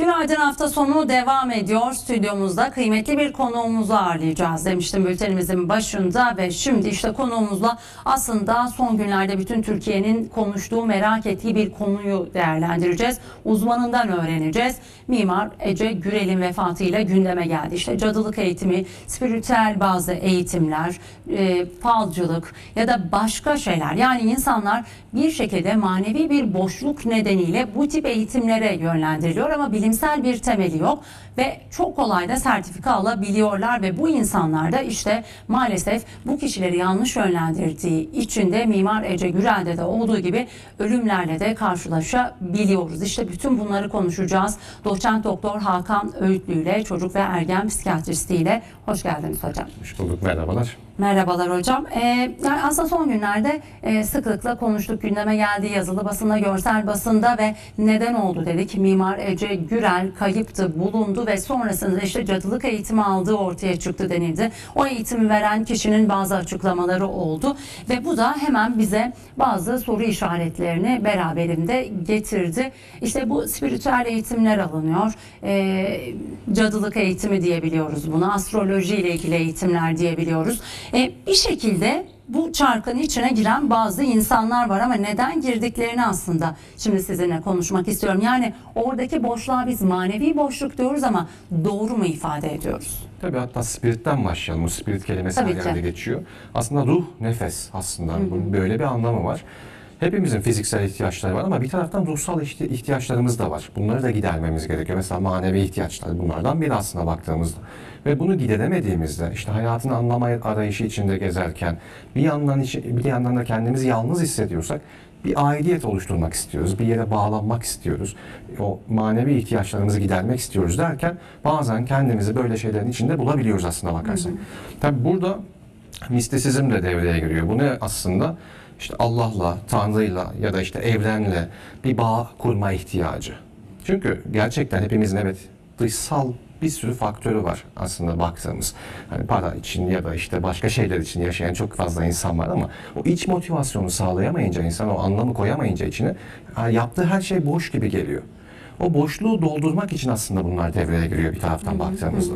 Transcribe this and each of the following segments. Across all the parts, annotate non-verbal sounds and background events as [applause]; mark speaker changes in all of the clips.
Speaker 1: Günaydın hafta sonu devam ediyor. Stüdyomuzda kıymetli bir konuğumuzu ağırlayacağız demiştim bültenimizin başında ve şimdi işte konuğumuzla aslında son günlerde bütün Türkiye'nin konuştuğu merak ettiği bir konuyu değerlendireceğiz. Uzmanından öğreneceğiz. Mimar Ece Gürel'in vefatıyla gündeme geldi. İşte cadılık eğitimi, spiritüel bazı eğitimler, e, falcılık ya da başka şeyler. Yani insanlar bir şekilde manevi bir boşluk nedeniyle bu tip eğitimlere yönlendiriliyor ama bilimsel bir temeli yok ve çok kolay da sertifika alabiliyorlar ve bu insanlar da işte maalesef bu kişileri yanlış yönlendirdiği için de Mimar Ece Gürel'de de olduğu gibi ölümlerle de karşılaşabiliyoruz. İşte bütün bunları konuşacağız. Doçent Doktor Hakan Öğütlü ile çocuk ve ergen psikiyatristi ile hoş geldiniz hocam.
Speaker 2: Hoş bulduk, merhabalar.
Speaker 1: Merhabalar hocam. Ee, yani aslında son günlerde e, sıklıkla konuştuk, gündeme geldi yazılı basında, görsel basında ve neden oldu dedik. Mimar Ece Gürel kayıptı, bulundu ve sonrasında işte cadılık eğitimi aldığı ortaya çıktı denildi. O eğitimi veren kişinin bazı açıklamaları oldu ve bu da hemen bize bazı soru işaretlerini beraberinde getirdi. İşte bu spiritüel eğitimler alınıyor. Ee, cadılık eğitimi diyebiliyoruz buna. Astroloji ile ilgili eğitimler diyebiliyoruz. E, bir şekilde bu çarkın içine giren bazı insanlar var ama neden girdiklerini aslında şimdi sizinle konuşmak istiyorum. Yani oradaki boşluğa biz manevi boşluk diyoruz ama doğru mu ifade ediyoruz?
Speaker 2: Tabii hatta spiritten başlayalım. Bu spirit kelimesi
Speaker 1: Tabii
Speaker 2: her yerde geçiyor. Aslında ruh, nefes aslında. Bunun böyle bir anlamı var. Hepimizin fiziksel ihtiyaçları var ama bir taraftan ruhsal ihti- ihtiyaçlarımız da var. Bunları da gidermemiz gerekiyor. Mesela manevi ihtiyaçlar bunlardan biri aslında baktığımızda. Ve bunu gideremediğimizde işte hayatın anlama arayışı içinde gezerken bir yandan bir yandan da kendimizi yalnız hissediyorsak bir aidiyet oluşturmak istiyoruz. Bir yere bağlanmak istiyoruz. O manevi ihtiyaçlarımızı gidermek istiyoruz derken bazen kendimizi böyle şeylerin içinde bulabiliyoruz aslında bakarsak. Tabii burada mistisizm de devreye giriyor. Bu ne aslında? İşte Allah'la, Tanrı'yla ya da işte evrenle bir bağ kurma ihtiyacı. Çünkü gerçekten hepimizin evet dışsal bir sürü faktörü var aslında baktığımız. Hani para için ya da işte başka şeyler için yaşayan çok fazla insan var ama o iç motivasyonu sağlayamayınca insan o anlamı koyamayınca içine yaptığı her şey boş gibi geliyor. O boşluğu doldurmak için aslında bunlar devreye giriyor bir taraftan baktığımızda.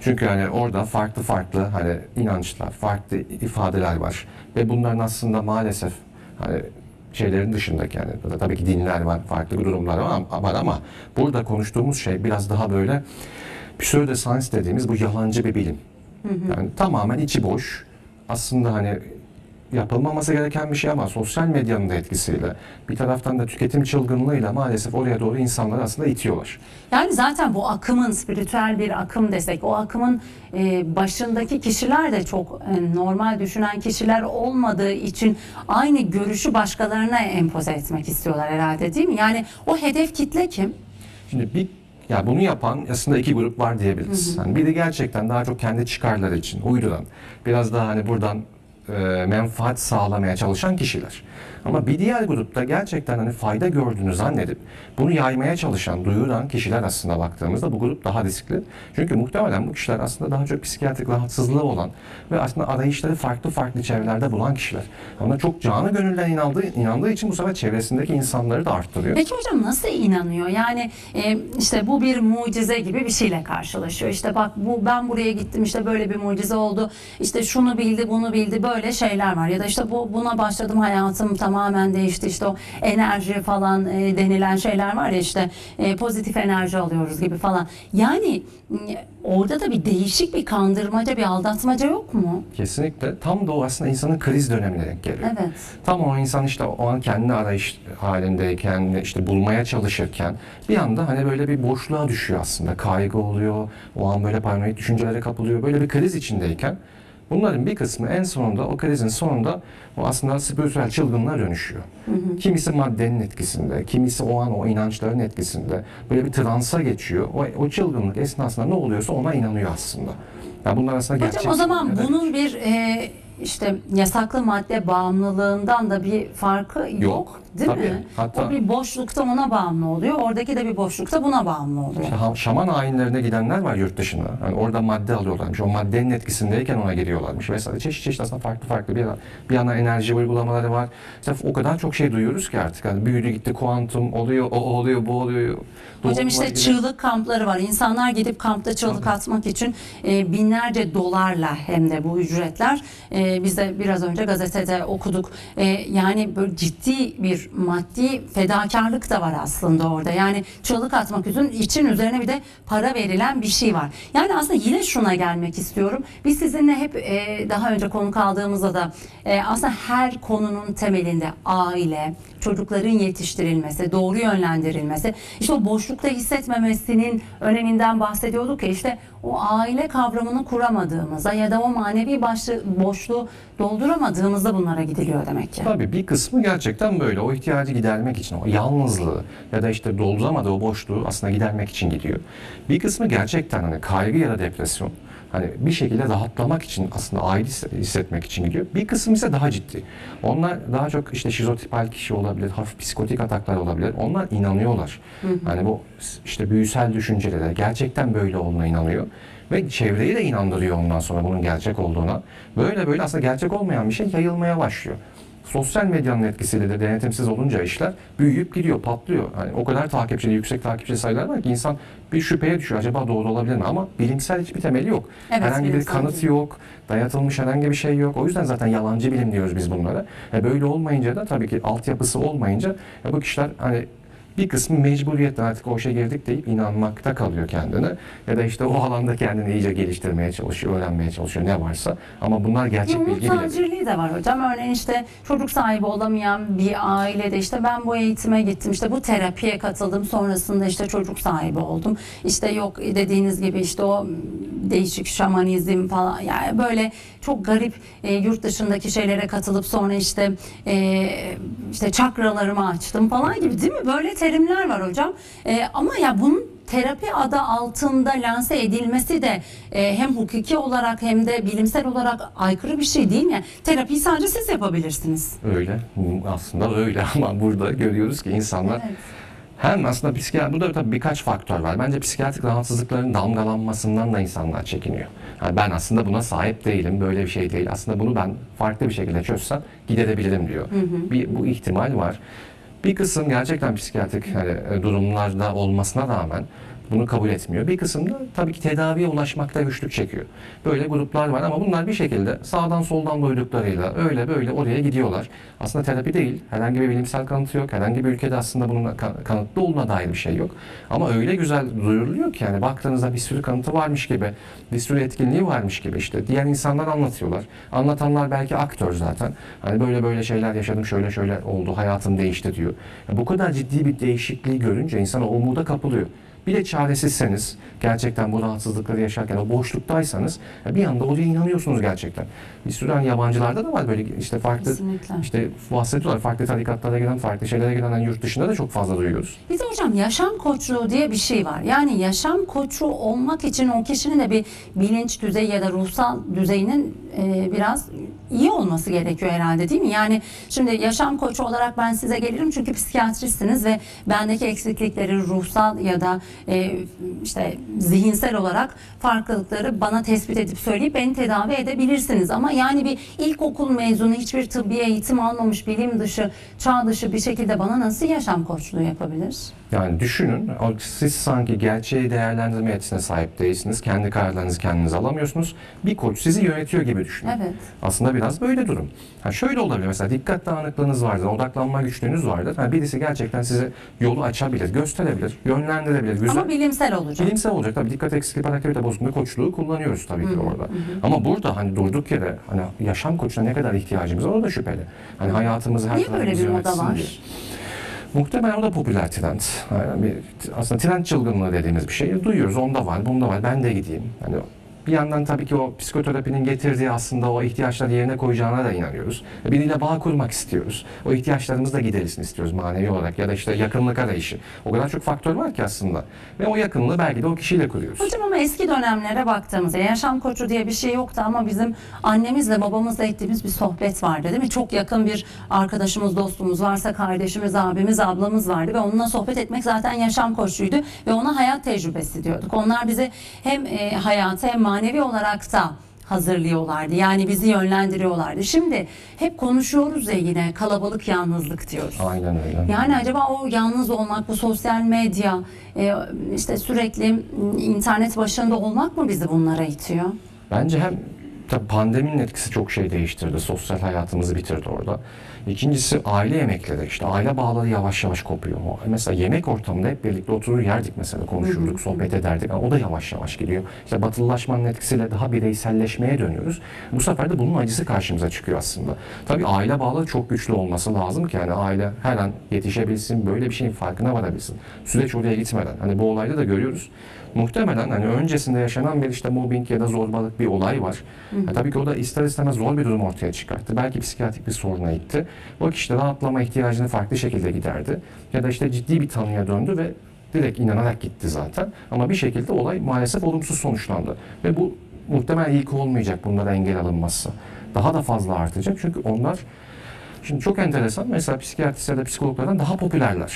Speaker 2: Çünkü hani orada farklı farklı hani inançlar, farklı ifadeler var ve bunların aslında maalesef hani şeylerin dışındaki yani tabii ki dinler var, farklı durumlar var ama, var ama burada konuştuğumuz şey biraz daha böyle pseudoscience dediğimiz bu yalancı bir bilim. Yani tamamen içi boş. Aslında hani yapılmaması gereken bir şey ama sosyal medyanın da etkisiyle bir taraftan da tüketim çılgınlığıyla maalesef oraya doğru insanları aslında itiyorlar.
Speaker 1: Yani zaten bu akımın spiritüel bir akım desek o akımın e, başındaki kişiler de çok e, normal düşünen kişiler olmadığı için aynı görüşü başkalarına empoze etmek istiyorlar herhalde değil mi? Yani o hedef kitle kim?
Speaker 2: Şimdi bir ya bunu yapan aslında iki grup var diyebiliriz. Hani biri gerçekten daha çok kendi çıkarları için uyduran, biraz daha hani buradan e, menfaat sağlamaya çalışan kişiler. Ama bir diğer grupta gerçekten hani fayda gördüğünü zannedip bunu yaymaya çalışan, duyuran kişiler aslında baktığımızda bu grup daha riskli. Çünkü muhtemelen bu kişiler aslında daha çok psikiyatrik rahatsızlığı olan ve aslında arayışları farklı farklı çevrelerde bulan kişiler. Ona çok canı gönülden inandığı, inandığı için bu sefer çevresindeki insanları da arttırıyor.
Speaker 1: Peki hocam nasıl inanıyor? Yani e, işte bu bir mucize gibi bir şeyle karşılaşıyor. İşte bak bu ben buraya gittim işte böyle bir mucize oldu. İşte şunu bildi bunu bildi böyle şeyler var. Ya da işte bu buna başladım hayatım tamamen değişti. İşte o enerji falan e, denilen şeyler var ya işte e, pozitif enerji alıyoruz gibi falan. Yani e, orada da bir değişik bir kandırmaca bir aldatmaca yok mu?
Speaker 2: Kesinlikle. Tam da o aslında insanın kriz dönemine denk geliyor.
Speaker 1: Evet.
Speaker 2: Tam o insan işte o an kendi arayış halindeyken, işte bulmaya çalışırken bir anda hani böyle bir boşluğa düşüyor aslında. Kaygı oluyor, o an böyle paranoid düşüncelere kapılıyor. Böyle bir kriz içindeyken bunların bir kısmı en sonunda, o krizin sonunda o aslında spiritüel çılgınlığa dönüşüyor. Kimisi maddenin etkisinde, kimisi o an o inançların etkisinde böyle bir transa geçiyor. O, o çılgınlık esnasında ne oluyorsa ona inanıyor aslında. Yani bunlar aslında gerçek.
Speaker 1: Hocam o zaman bunun bir e, işte yasaklı madde bağımlılığından da bir farkı yok,
Speaker 2: Yok,
Speaker 1: değil
Speaker 2: tabii.
Speaker 1: mi?
Speaker 2: Hatta-
Speaker 1: o bir boşlukta ona bağımlı oluyor. Oradaki de bir boşlukta buna bağımlı oluyor.
Speaker 2: İşte şaman ayinlerine gidenler var yurt dışına. Yani orada madde alıyorlarmış. O maddenin etkisindeyken ona giriyorlarmış vesaire. Çeşit çeşit aslında farklı farklı bir, bir yana enerji uygulamaları var. İşte o kadar çok şey duyuyoruz ki artık. Yani büyüdü gitti kuantum oluyor, o oluyor, bu oluyor.
Speaker 1: Hocam işte
Speaker 2: var,
Speaker 1: çığlık kampları var. İnsanlar gidip kampta çığlık atmak için e, binlerce dolarla hem de bu ücretler. E, biz de biraz önce gazetede okuduk. E, yani böyle ciddi bir maddi fedakarlık da var aslında orada. Yani çığlık atmak için, için üzerine bir de para verilen bir şey var. Yani aslında yine şuna gelmek istiyorum. Biz sizinle hep e, daha önce konuk aldığımızda da e, aslında her konunun temelinde aile, çocukların yetiştirilmesi, doğru yönlendirilmesi, işte o boşlukta hissetmemesinin öneminden bahsediyorduk ya işte o aile kavramını kuramadığımızda ya da o manevi başlı, boşluğu dolduramadığımızda bunlara gidiliyor demek ki.
Speaker 2: Tabii bir kısmı gerçekten böyle. O ihtiyacı gidermek için, o yalnızlığı ya da işte dolduramadığı o boşluğu aslında gidermek için gidiyor. Bir kısmı gerçekten hani kaygı ya da depresyon. Hani bir şekilde rahatlamak için aslında ait his- hissetmek için gidiyor. Bir kısım ise daha ciddi. Onlar daha çok işte şizotipal kişi olabilir, hafif psikotik ataklar olabilir. Onlar inanıyorlar. Hani bu işte büyüsel düşüncelere gerçekten böyle olduğuna inanıyor. Ve çevreyi de inandırıyor ondan sonra bunun gerçek olduğuna. Böyle böyle aslında gerçek olmayan bir şey yayılmaya başlıyor. Sosyal medyanın etkisiyle de denetimsiz olunca işler büyüyüp gidiyor, patlıyor. Hani o kadar takipçili, yüksek takipçi sayılar var ki insan bir şüpheye düşüyor. Acaba doğru olabilir mi? Ama bilimsel hiçbir temeli yok.
Speaker 1: Evet,
Speaker 2: herhangi bir kanıt
Speaker 1: değil.
Speaker 2: yok, dayatılmış herhangi bir şey yok. O yüzden zaten yalancı bilim diyoruz biz bunlara. E böyle olmayınca da tabii ki altyapısı olmayınca e bu kişiler hani bir kısmı mecburiyetten artık o işe girdik deyip inanmakta kalıyor kendine. Ya da işte o alanda kendini iyice geliştirmeye çalışıyor, öğrenmeye çalışıyor ne varsa. Ama bunlar gerçek
Speaker 1: Umut
Speaker 2: bilgi bile değil.
Speaker 1: tacirliği de var hocam. Örneğin işte çocuk sahibi olamayan bir ailede işte ben bu eğitime gittim. işte bu terapiye katıldım. Sonrasında işte çocuk sahibi oldum. İşte yok dediğiniz gibi işte o değişik şamanizm falan yani böyle çok garip e, yurt dışındaki şeylere katılıp sonra işte e, işte çakralarımı açtım falan gibi değil mi? Böyle terimler var hocam. E, ama ya bunun terapi adı altında lanse edilmesi de e, hem hukuki olarak hem de bilimsel olarak aykırı bir şey değil mi? Terapiyi sadece siz yapabilirsiniz.
Speaker 2: Öyle. Hı, Aslında öyle [laughs] ama burada görüyoruz ki insanlar
Speaker 1: Evet.
Speaker 2: hem aslında psikiyatri, burada tabii birkaç faktör var. Bence psikiyatrik rahatsızlıkların damgalanmasından da insanlar çekiniyor. Yani ben aslında buna sahip değilim, böyle bir şey değil. Aslında bunu ben farklı bir şekilde çözsem giderebilirim diyor. Bir, bu ihtimal var. Bir kısım gerçekten psikiyatrik hani, durumlarda olmasına rağmen bunu kabul etmiyor. Bir kısım da tabii ki tedaviye ulaşmakta güçlük çekiyor. Böyle gruplar var ama bunlar bir şekilde sağdan soldan duyduklarıyla öyle böyle oraya gidiyorlar. Aslında terapi değil. Herhangi bir bilimsel kanıtı yok. Herhangi bir ülkede aslında bunun ka- kanıtlı olduğuna dair bir şey yok. Ama öyle güzel duyuruluyor ki yani baktığınızda bir sürü kanıtı varmış gibi, bir sürü etkinliği varmış gibi işte. Diğer insanlar anlatıyorlar. Anlatanlar belki aktör zaten. Hani böyle böyle şeyler yaşadım, şöyle şöyle oldu, hayatım değişti diyor. Ya bu kadar ciddi bir değişikliği görünce insan umuda kapılıyor. Bir de çaresizseniz, gerçekten bu rahatsızlıkları yaşarken o boşluktaysanız bir anda oraya inanıyorsunuz gerçekten. Bir sürü hani yabancılarda da var böyle işte farklı
Speaker 1: Kesinlikle.
Speaker 2: işte bahsediyorlar farklı tarikatlara giden, farklı şeylere giden hani yurt dışında da çok fazla duyuyoruz.
Speaker 1: Bir de hocam yaşam koçluğu diye bir şey var. Yani yaşam koçu olmak için o kişinin de bir bilinç düzeyi ya da ruhsal düzeyinin e, biraz iyi olması gerekiyor herhalde değil mi? Yani şimdi yaşam koçu olarak ben size gelirim çünkü psikiyatristsiniz ve bendeki eksiklikleri ruhsal ya da e, işte zihinsel olarak farklılıkları bana tespit edip söyleyip beni tedavi edebilirsiniz. Ama yani bir ilkokul mezunu hiçbir tıbbi eğitim almamış bilim dışı çağ dışı bir şekilde bana nasıl yaşam koçluğu yapabilir?
Speaker 2: Yani düşünün, siz sanki gerçeği değerlendirme yetisine sahip değilsiniz. Kendi kararlarınızı kendiniz alamıyorsunuz. Bir koç sizi yönetiyor gibi düşünün.
Speaker 1: Evet.
Speaker 2: Aslında biraz böyle durum. Ha şöyle olabilir mesela dikkat dağınıklığınız vardır, odaklanma güçlüğünüz vardır. Ha birisi gerçekten size yolu açabilir, gösterebilir, yönlendirebilir. Güzel.
Speaker 1: Ama bilimsel olacak.
Speaker 2: Bilimsel olacak tabii dikkat eksikliği hiperaktivite bozukluğu koçluğu kullanıyoruz tabii ki orada. Ama burada hani durduk yere hani yaşam koçuna ne kadar ihtiyacımız var o da şüpheli. Hani hayatımızı her
Speaker 1: Niye böyle bir moda var?
Speaker 2: diye. Muhtemelen o da popüler trend. Yani bir, aslında trend çılgınlığı dediğimiz bir şey. Duyuyoruz, onda var, bunda var, ben de gideyim. Hani bir yandan tabii ki o psikoterapinin getirdiği aslında o ihtiyaçları yerine koyacağına da inanıyoruz. Biriyle bağ kurmak istiyoruz. O ihtiyaçlarımız da giderilsin istiyoruz manevi olarak ya da işte yakınlık arayışı. O kadar çok faktör var ki aslında. Ve o yakınlığı belki de o kişiyle kuruyoruz.
Speaker 1: Hocam ama eski dönemlere baktığımızda yaşam koçu diye bir şey yoktu ama bizim annemizle babamızla ettiğimiz bir sohbet vardı değil mi? Çok yakın bir arkadaşımız, dostumuz varsa kardeşimiz, abimiz, ablamız vardı ve onunla sohbet etmek zaten yaşam koçuydu ve ona hayat tecrübesi diyorduk. Onlar bizi hem e, hayata hem manevi olarak da hazırlıyorlardı. Yani bizi yönlendiriyorlardı. Şimdi hep konuşuyoruz ya yine kalabalık yalnızlık diyoruz.
Speaker 2: Aynen öyle.
Speaker 1: Yani acaba o yalnız olmak, bu sosyal medya, e, işte sürekli internet başında olmak mı bizi bunlara itiyor?
Speaker 2: Bence hem tabii pandeminin etkisi çok şey değiştirdi. Sosyal hayatımızı bitirdi orada. İkincisi aile yemekleri. işte aile bağları yavaş yavaş kopuyor. Mesela yemek ortamında hep birlikte oturur yerdik mesela konuşurduk, sohbet ederdik. Ama o da yavaş yavaş geliyor. İşte batılılaşmanın etkisiyle daha bireyselleşmeye dönüyoruz. Bu sefer de bunun acısı karşımıza çıkıyor aslında. Tabii aile bağları çok güçlü olması lazım ki yani aile her an yetişebilsin, böyle bir şeyin farkına varabilsin. Süreç oraya gitmeden. Hani bu olayda da görüyoruz. Muhtemelen hani öncesinde yaşanan bir işte mobbing ya da zorbalık bir olay var. Ya tabii ki o da ister istemez zor bir durum ortaya çıkarttı. Belki psikiyatrik bir soruna itti. O kişi de rahatlama ihtiyacını farklı şekilde giderdi. Ya da işte ciddi bir tanıya döndü ve direkt inanarak gitti zaten. Ama bir şekilde olay maalesef olumsuz sonuçlandı. Ve bu muhtemelen ilk olmayacak bunlara engel alınmazsa. Daha da fazla artacak çünkü onlar Şimdi çok enteresan mesela psikiyatrist ya da psikologlardan daha popülerler.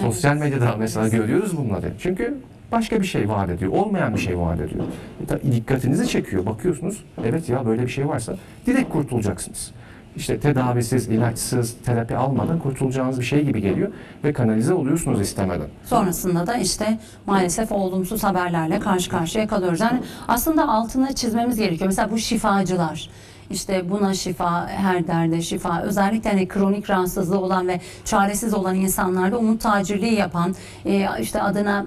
Speaker 2: Sosyal medyada mesela görüyoruz bunları. Çünkü başka bir şey vaat ediyor. Olmayan bir şey vaat ediyor. Da- Dikkatinizi çekiyor. Bakıyorsunuz evet ya böyle bir şey varsa direkt kurtulacaksınız. İşte tedavisiz, ilaçsız, terapi almadan kurtulacağınız bir şey gibi geliyor ve kanalize oluyorsunuz istemeden.
Speaker 1: Sonrasında da işte maalesef olumsuz haberlerle karşı karşıya kalıyoruz. Yani aslında altını çizmemiz gerekiyor. Mesela bu şifacılar. işte buna şifa, her derde şifa. Özellikle hani kronik rahatsızlığı olan ve çaresiz olan insanlarda umut tacirliği yapan, e, işte adına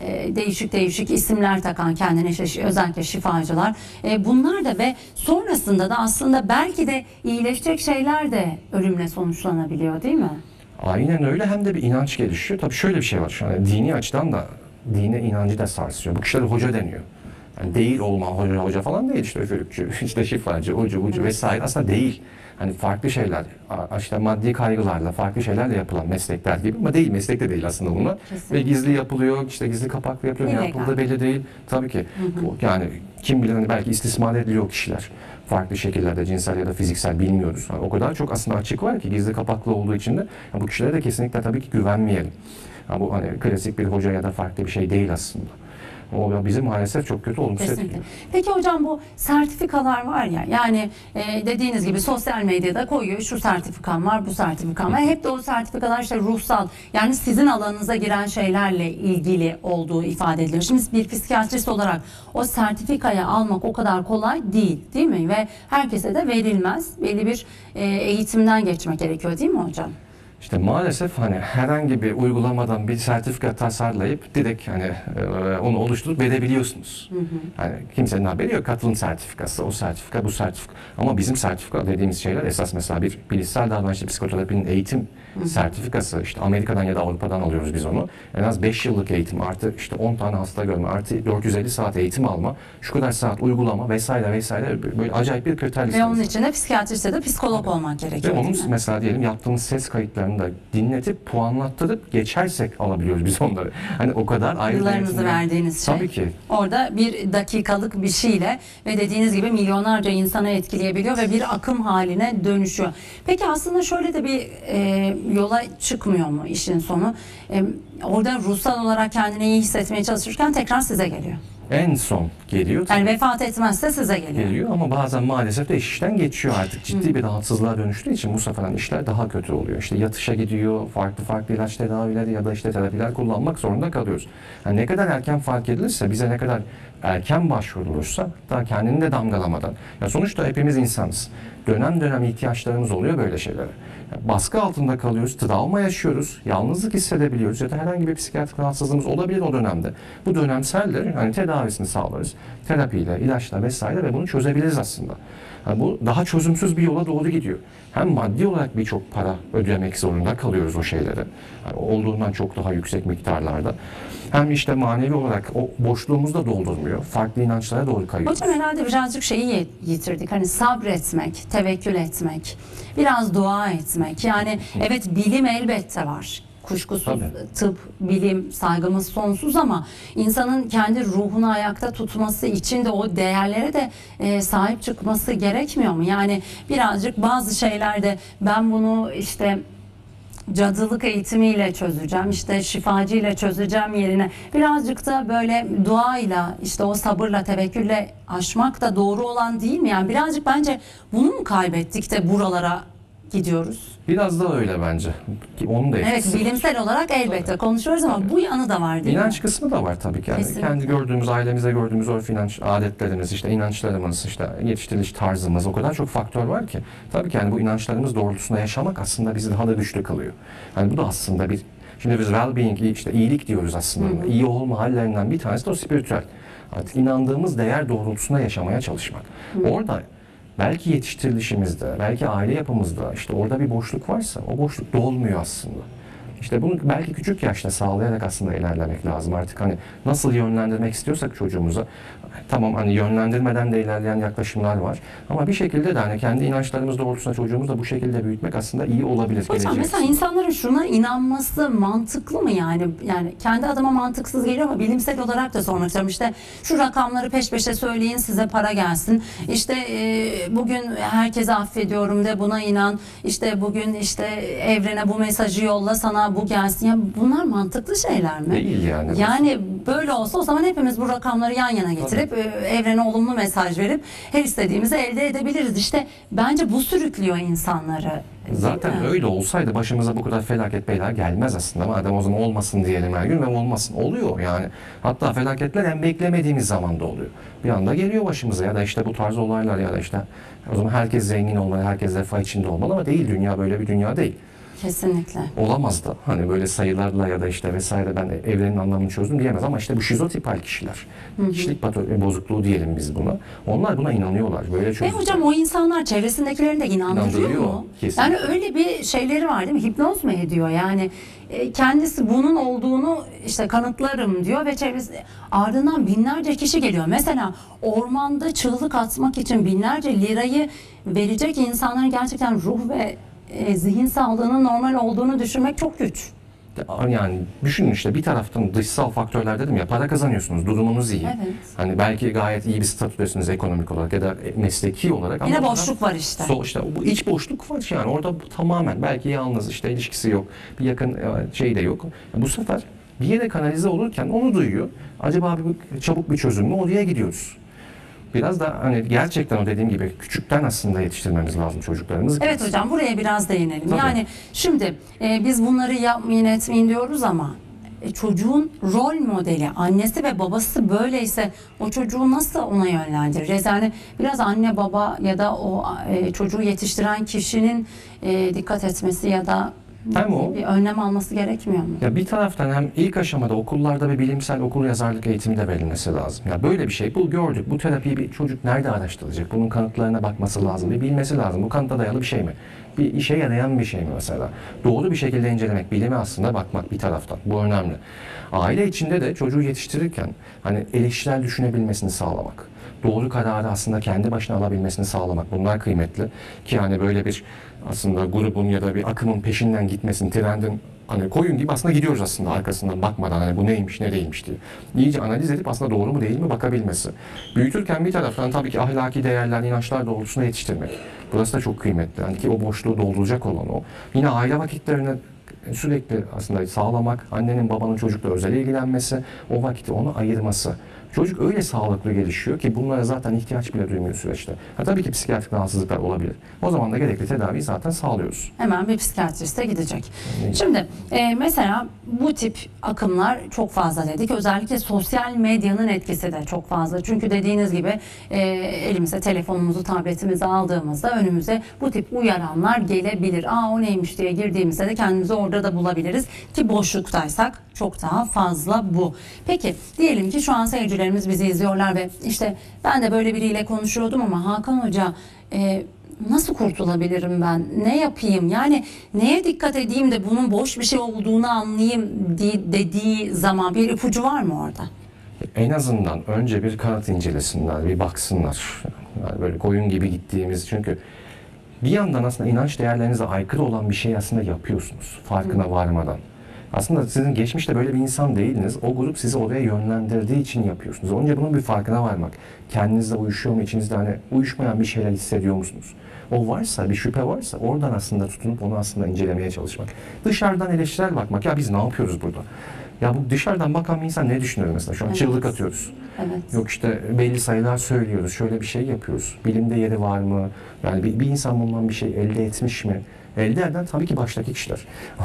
Speaker 1: e, değişik değişik isimler takan kendine işte şi- özellikle şifacılar. E, bunlar da ve sonrasında da aslında belki de iyileşecek şeyler de ölümle sonuçlanabiliyor değil mi?
Speaker 2: Aynen öyle hem de bir inanç gelişiyor. Tabii şöyle bir şey var şu an dini açıdan da dine inancı da sarsıyor. Bu kişilere hoca deniyor. Yani değil olma hoca hoca falan değil işte üfürükçü, [laughs] işte şifacı, ucu ucu vesaire aslında değil. Hani farklı şeyler, işte maddi kaygılarla, farklı şeylerle yapılan meslekler gibi ama değil, meslek de değil aslında bunlar. Ve
Speaker 1: Kesinlikle.
Speaker 2: gizli yapılıyor, işte gizli kapaklı yapılıyor, ne yapıldığı belli değil. Tabii ki bu- yani kim bilir hani belki istismar ediliyor kişiler. Farklı şekillerde cinsel ya da fiziksel bilmiyoruz. Yani o kadar çok aslında açık var ki gizli kapaklı olduğu için de yani bu kişilere de kesinlikle tabii ki güvenmeyelim. Yani bu hani klasik bir hoca ya da farklı bir şey değil aslında. O bizi maalesef çok kötü olumsuz
Speaker 1: Kesinlikle. Peki hocam bu sertifikalar var ya yani e, dediğiniz gibi sosyal medyada koyuyor şu sertifikam var bu sertifikam var. Hep de o sertifikalar işte ruhsal yani sizin alanınıza giren şeylerle ilgili olduğu ifade ediliyor. Şimdi bir psikiyatrist olarak o sertifikayı almak o kadar kolay değil değil mi? Ve herkese de verilmez. Belli bir e, eğitimden geçmek gerekiyor değil mi hocam?
Speaker 2: İşte maalesef hani herhangi bir uygulamadan bir sertifika tasarlayıp direkt hani e, onu oluşturup verebiliyorsunuz. Hani kimsenin haberi yok. Katılım sertifikası, o sertifika, bu sertifika. Ama bizim sertifika dediğimiz şeyler esas mesela bir bilişsel davranışçı psikoterapinin eğitim sertifikası. işte Amerika'dan ya da Avrupa'dan alıyoruz biz onu. En az 5 yıllık eğitim artı işte 10 tane hasta görme artı 450 saat eğitim alma, şu kadar saat uygulama vesaire vesaire böyle acayip bir kriter
Speaker 1: Ve onun için de psikiyatrist ya da psikolog olmak
Speaker 2: Ve
Speaker 1: gerekiyor
Speaker 2: onun
Speaker 1: değil mi?
Speaker 2: mesela diyelim yaptığımız ses kayıtlarını da dinletip puanlattırıp geçersek alabiliyoruz biz onları. Hani o kadar ayrı
Speaker 1: Yıllarınızı verdiğiniz şey.
Speaker 2: Tabii ki.
Speaker 1: Orada bir dakikalık bir şeyle ve dediğiniz gibi milyonlarca insana etkileyebiliyor ve bir akım haline dönüşüyor. Peki aslında şöyle de bir e, yola çıkmıyor mu işin sonu? E, orada ruhsal olarak kendini iyi hissetmeye çalışırken tekrar size geliyor.
Speaker 2: En son geliyor.
Speaker 1: Yani vefat etmezse size geliyor.
Speaker 2: geliyor ama bazen maalesef de iş işten geçiyor artık. Ciddi bir rahatsızlığa dönüştüğü için bu sefer hani işler daha kötü oluyor. İşte yatışa gidiyor, farklı farklı ilaç tedavileri ya da işte terapiler kullanmak zorunda kalıyoruz. Yani ne kadar erken fark edilirse, bize ne kadar erken başvurulursa daha kendini de damgalamadan. Ya sonuçta hepimiz insanız. Dönem dönem ihtiyaçlarımız oluyor böyle şeylere. Baskı altında kalıyoruz, travma yaşıyoruz, yalnızlık hissedebiliyoruz ya da herhangi bir psikiyatrik rahatsızlığımız olabilir o dönemde. Bu dönemseldir. Hani tedavisini sağlarız. Terapiyle, ilaçla vesaire ve bunu çözebiliriz aslında. Yani bu daha çözümsüz bir yola doğru gidiyor. Hem maddi olarak birçok para ödemek zorunda kalıyoruz o şeylere. Yani olduğundan çok daha yüksek miktarlarda. Hem işte manevi olarak o boşluğumuzu da doldurmuyor. Farklı inançlara doğru kayıyoruz.
Speaker 1: Hocam herhalde birazcık şeyi yitirdik. Hani sabretmek, tevekkül etmek, biraz dua etmek. Yani evet bilim elbette var. Kuşkusuz
Speaker 2: Tabii.
Speaker 1: tıp, bilim saygımız sonsuz ama insanın kendi ruhunu ayakta tutması için de o değerlere de e, sahip çıkması gerekmiyor mu? Yani birazcık bazı şeylerde ben bunu işte cadılık eğitimiyle çözeceğim, işte şifacıyla çözeceğim yerine birazcık da böyle duayla, işte o sabırla, tevekkülle aşmak da doğru olan değil mi? Yani birazcık bence bunu mu kaybettik de buralara gidiyoruz?
Speaker 2: Biraz da öyle bence. Onun da
Speaker 1: Evet,
Speaker 2: etkisi
Speaker 1: bilimsel olarak elbette konuşuyoruz ama bu yanı da var değil
Speaker 2: İnanç
Speaker 1: mi?
Speaker 2: kısmı da var tabii ki. Yani
Speaker 1: Kesinlikle.
Speaker 2: kendi gördüğümüz, ailemizde gördüğümüz örf inanç adetlerimiz, işte inançlarımız, işte yetiştiriliş tarzımız o kadar çok faktör var ki. Tabii ki yani bu inançlarımız doğrultusunda yaşamak aslında bizi daha da güçlü kılıyor. Yani bu da aslında bir Şimdi biz well-being, işte iyilik diyoruz aslında. İyi olma hallerinden bir tanesi de o spiritüel. Artık inandığımız değer doğrultusunda yaşamaya çalışmak. Orada belki yetiştirilişimizde, belki aile yapımızda işte orada bir boşluk varsa o boşluk dolmuyor aslında. İşte bunu belki küçük yaşta sağlayarak aslında ilerlemek lazım. Artık hani nasıl yönlendirmek istiyorsak çocuğumuza tamam hani yönlendirmeden de ilerleyen yaklaşımlar var. Ama bir şekilde de hani kendi inançlarımız doğrultusunda çocuğumuzu da bu şekilde büyütmek aslında iyi olabilir.
Speaker 1: Hocam
Speaker 2: geleceğe
Speaker 1: mesela insanların şuna inanması mantıklı mı yani? Yani kendi adıma mantıksız geliyor ama bilimsel olarak da sormak istiyorum. İşte şu rakamları peş peşe söyleyin size para gelsin. İşte e, bugün herkese affediyorum de buna inan. İşte bugün işte evrene bu mesajı yolla sana bu gelsin. Ya bunlar mantıklı şeyler mi?
Speaker 2: Değil yani.
Speaker 1: Yani böyle olsa o zaman hepimiz bu rakamları yan yana getirip e, evrene olumlu mesaj verip her istediğimizi elde edebiliriz. İşte bence bu sürüklüyor insanları. değil
Speaker 2: Zaten
Speaker 1: mi?
Speaker 2: öyle olsaydı başımıza bu kadar felaket beyler gelmez aslında. Madem o zaman olmasın diyelim her gün ve olmasın. Oluyor yani. Hatta felaketler en beklemediğimiz zamanda oluyor. Bir anda geliyor başımıza ya da işte bu tarz olaylar ya da işte o zaman herkes zengin olmalı, herkes refah içinde olmalı ama değil. Dünya böyle bir dünya değil.
Speaker 1: Kesinlikle.
Speaker 2: Olamaz da. Hani böyle sayılarla ya da işte vesaire ben evrenin anlamını çözdüm diyemez ama işte bu şizotipal kişiler. Kişilik pato- bozukluğu diyelim biz buna. Onlar buna inanıyorlar. Böyle
Speaker 1: Ve
Speaker 2: çözüyorlar.
Speaker 1: hocam o insanlar çevresindekilerini de inandırıyor
Speaker 2: İnandırıyor,
Speaker 1: mu?
Speaker 2: kesin.
Speaker 1: Yani öyle bir şeyleri var değil mi? Hipnoz mu ediyor? Yani e, kendisi bunun olduğunu işte kanıtlarım diyor ve çevresi ardından binlerce kişi geliyor. Mesela ormanda çığlık atmak için binlerce lirayı verecek insanların gerçekten ruh ve e, zihin sağlığının normal olduğunu düşünmek çok güç.
Speaker 2: Yani düşünün işte bir taraftan dışsal faktörler dedim ya para kazanıyorsunuz, durumunuz iyi.
Speaker 1: Evet.
Speaker 2: Hani belki gayet iyi bir statüdesiniz ekonomik olarak ya da mesleki olarak ama
Speaker 1: Yine boşluk var işte.
Speaker 2: So, işte bu iç boşluk var yani orada tamamen belki yalnız işte ilişkisi yok, bir yakın e, şey de yok. Bu sefer bir yere kanalize olurken onu duyuyor. Acaba bir çabuk bir çözüm mü? Oraya gidiyoruz. Biraz da hani gerçekten dediğim gibi küçükten aslında yetiştirmemiz lazım çocuklarımızı.
Speaker 1: Evet hocam buraya biraz değinelim.
Speaker 2: Tabii.
Speaker 1: Yani şimdi e, biz bunları yapmayın etmeyin diyoruz ama e, çocuğun rol modeli annesi ve babası böyleyse o çocuğu nasıl ona yönlendireceğiz? Yani biraz anne baba ya da o e, çocuğu yetiştiren kişinin e, dikkat etmesi ya da
Speaker 2: Hem o-
Speaker 1: bir önlem alması gerekmiyor mu?
Speaker 2: Ya bir taraftan hem ilk aşamada okullarda bir bilimsel okul yazarlık eğitimi de verilmesi lazım. Ya böyle bir şey, bu gördük, bu terapiyi bir çocuk nerede araştıracak? Bunun kanıtlarına bakması lazım, bir bilmesi lazım. Bu kanıta dayalı bir şey mi? Bir işe yarayan bir şey mi mesela? Doğru bir şekilde incelemek, bilime aslında bakmak bir taraftan. Bu önemli. Aile içinde de çocuğu yetiştirirken hani eleştirel düşünebilmesini sağlamak. Doğru kararı aslında kendi başına alabilmesini sağlamak. Bunlar kıymetli. Ki hani böyle bir aslında grubun ya da bir akımın peşinden gitmesini, trendin hani koyun gibi aslında gidiyoruz aslında arkasından bakmadan hani bu neymiş ne değilmiş diye. İyice analiz edip aslında doğru mu değil mi bakabilmesi. Büyütürken bir taraftan tabii ki ahlaki değerler, inançlar doğrultusunda yetiştirmek. Burası da çok kıymetli. Hani ki o boşluğu dolduracak olan o. Yine aile vakitlerini sürekli aslında sağlamak, annenin babanın çocukla özel ilgilenmesi, o vakiti ona ayırması. Çocuk öyle sağlıklı gelişiyor ki bunlara zaten ihtiyaç bile duymuyor süreçte. Ha, tabii ki psikiyatrik rahatsızlıklar olabilir. O zaman da gerekli tedaviyi zaten sağlıyoruz.
Speaker 1: Hemen bir psikiyatriste gidecek.
Speaker 2: Yani
Speaker 1: Şimdi e, mesela bu tip akımlar çok fazla dedik. Özellikle sosyal medyanın etkisi de çok fazla. Çünkü dediğiniz gibi e, elimize telefonumuzu, tabletimizi aldığımızda önümüze bu tip uyaranlar gelebilir. Aa o neymiş diye girdiğimizde de kendimizi orada da bulabiliriz. Ki boşluktaysak çok daha fazla bu. Peki diyelim ki şu an seyircilerimiz bizi izliyorlar ve işte ben de böyle biriyle konuşuyordum ama Hakan Hoca e, nasıl kurtulabilirim ben? Ne yapayım? Yani neye dikkat edeyim de bunun boş bir şey olduğunu anlayayım di- dediği zaman bir ipucu var mı orada?
Speaker 2: En azından önce bir kanıt incelesinler, bir baksınlar. Yani böyle koyun gibi gittiğimiz çünkü bir yandan aslında inanç değerlerinize aykırı olan bir şey aslında yapıyorsunuz farkına varmadan. Aslında sizin geçmişte böyle bir insan değildiniz. O grup sizi oraya yönlendirdiği için yapıyorsunuz. Önce bunun bir farkına varmak. Kendinizle uyuşuyor mu? İçinizde hani uyuşmayan bir şeyler hissediyor musunuz? O varsa, bir şüphe varsa oradan aslında tutunup onu aslında incelemeye çalışmak. Dışarıdan eleştirel bakmak. Ya biz ne yapıyoruz burada? Ya bu dışarıdan bakan bir insan ne düşünüyor mesela? Şu an
Speaker 1: Evet.
Speaker 2: çığlık atıyoruz.
Speaker 1: Evet.
Speaker 2: Yok işte belli sayılar söylüyoruz. Şöyle bir şey yapıyoruz. Bilimde yeri var mı? Yani bir, bir insan bundan bir şey elde etmiş mi? Elde eden tabii ki baştaki kişiler.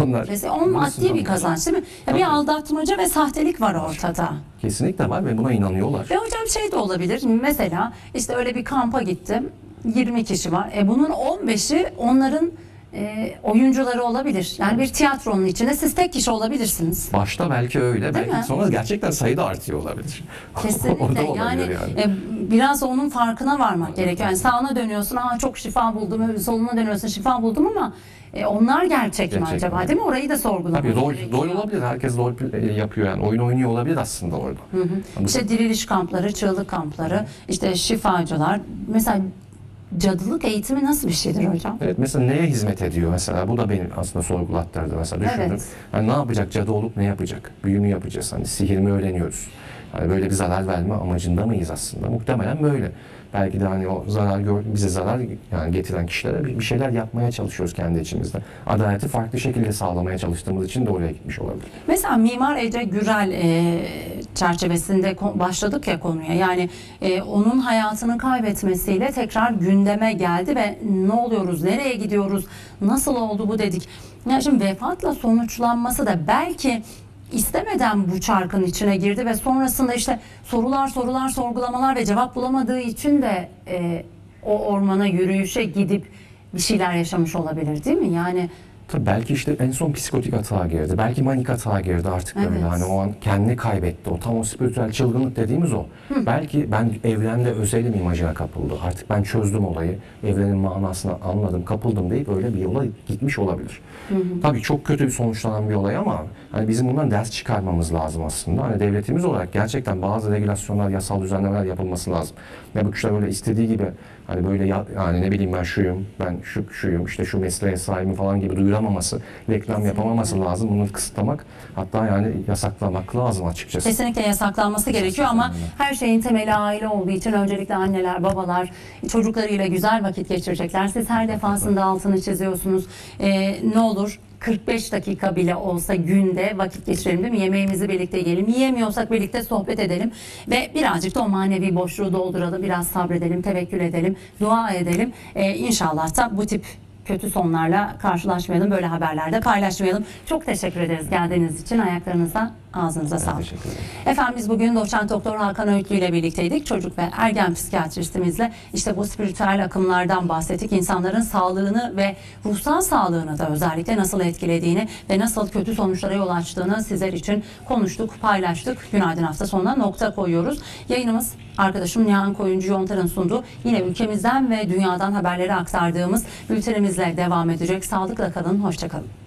Speaker 2: Onlar
Speaker 1: Kesin onun maddi bir kazanç değil mi? Ya bir aldatmaca ve sahtelik var ortada.
Speaker 2: kesinlikle var ve buna inanıyorlar.
Speaker 1: Ve hocam şey de olabilir. Mesela işte öyle bir kampa gittim. 20 kişi var. E bunun 15'i onların e, oyuncuları olabilir. Yani bir tiyatronun içinde siz tek kişi olabilirsiniz.
Speaker 2: Başta belki öyle,
Speaker 1: Değil
Speaker 2: belki
Speaker 1: mi?
Speaker 2: sonra gerçekten sayı da artıyor olabilir. [laughs]
Speaker 1: Kesinlikle. yani,
Speaker 2: yani.
Speaker 1: e, biraz onun farkına varmak gerekiyor. Yani sağına dönüyorsun, aa çok şifa buldum. Soluna dönüyorsun, şifa buldum ama e, onlar gerçek, mi
Speaker 2: Gerçek
Speaker 1: acaba
Speaker 2: mi?
Speaker 1: değil mi? Orayı da sorgulamak
Speaker 2: Tabii rol,
Speaker 1: gerekiyor.
Speaker 2: rol olabilir. Herkes rol e, yapıyor yani. Oyun oynuyor olabilir aslında orada. Ama
Speaker 1: İşte diriliş kampları, çığlık kampları, işte şifacılar. Mesela cadılık eğitimi nasıl bir şeydir hocam?
Speaker 2: Evet mesela neye hizmet ediyor mesela bu da beni aslında sorgulattırdı mesela düşündüm.
Speaker 1: Evet.
Speaker 2: Yani ne yapacak cadı olup ne yapacak? Büyü mü yapacağız? Hani sihir mi öğreniyoruz? Hani böyle bir zarar verme amacında mıyız aslında? Muhtemelen böyle. Belki de hani o zarar gör, bize zarar yani getiren kişilere bir şeyler yapmaya çalışıyoruz kendi içimizde. Adaleti farklı şekilde sağlamaya çalıştığımız için de oraya gitmiş olabilir.
Speaker 1: Mesela Mimar Ece Gürel e, çerçevesinde başladık ya konuya. Yani e, onun hayatını kaybetmesiyle tekrar gündeme geldi ve ne oluyoruz, nereye gidiyoruz, nasıl oldu bu dedik. Yani şimdi vefatla sonuçlanması da belki istemeden bu çarkın içine girdi ve sonrasında işte sorular sorular sorgulamalar ve cevap bulamadığı için de e, o ormana yürüyüşe gidip bir şeyler yaşamış olabilir değil mi? Yani
Speaker 2: Tabii belki işte en son psikotik atağa girdi. Belki manik atağa girdi artık böyle.
Speaker 1: Evet.
Speaker 2: Hani o an kendini kaybetti. O tam o spiritüel çılgınlık dediğimiz o. Belki ben evrende özelim imajına kapıldı. Artık ben çözdüm olayı. Evrenin manasını anladım, kapıldım deyip öyle bir yola gitmiş olabilir. Tabii çok kötü bir sonuçlanan bir olay ama hani bizim bundan ders çıkarmamız lazım aslında. Hani devletimiz olarak gerçekten bazı regülasyonlar, yasal düzenlemeler yapılması lazım. Ve bu kişiler böyle istediği gibi hani böyle ya, yani ne bileyim ben şuyum, ben şu şuyum, işte şu mesleğe sahibim falan gibi duyuramaması, reklam yapamaması lazım. Bunu kısıtlamak hatta yani yasaklamak lazım açıkçası.
Speaker 1: Kesinlikle yasaklanması gerekiyor ama her şeyin temeli aile olduğu için öncelikle anneler, babalar çocuklarıyla güzel vakit geçirecekler. Siz her defasında altını çiziyorsunuz. Ee, ne olur 45 dakika bile olsa günde vakit geçirelim değil mi? Yemeğimizi birlikte yiyelim. Yiyemiyorsak birlikte sohbet edelim. Ve birazcık da o manevi boşluğu dolduralım. Biraz sabredelim, tevekkül edelim, dua edelim. Ee, inşallah da bu tip kötü sonlarla karşılaşmayalım. Böyle haberlerde paylaşmayalım. Çok teşekkür ederiz geldiğiniz için. Ayaklarınıza, ağzınıza
Speaker 2: Ben
Speaker 1: sağlık. Efendim biz bugün doçent doktor Hakan Öğütlü ile birlikteydik. Çocuk ve ergen psikiyatristimizle işte bu spiritüel akımlardan bahsettik. İnsanların sağlığını ve ruhsal sağlığını da özellikle nasıl etkilediğini ve nasıl kötü sonuçlara yol açtığını sizler için konuştuk, paylaştık. Günaydın hafta sonuna nokta koyuyoruz. Yayınımız arkadaşım Nihan Koyuncu Yontar'ın sunduğu yine ülkemizden ve dünyadan haberleri aktardığımız bültenimizle devam edecek. Sağlıkla kalın, hoşçakalın.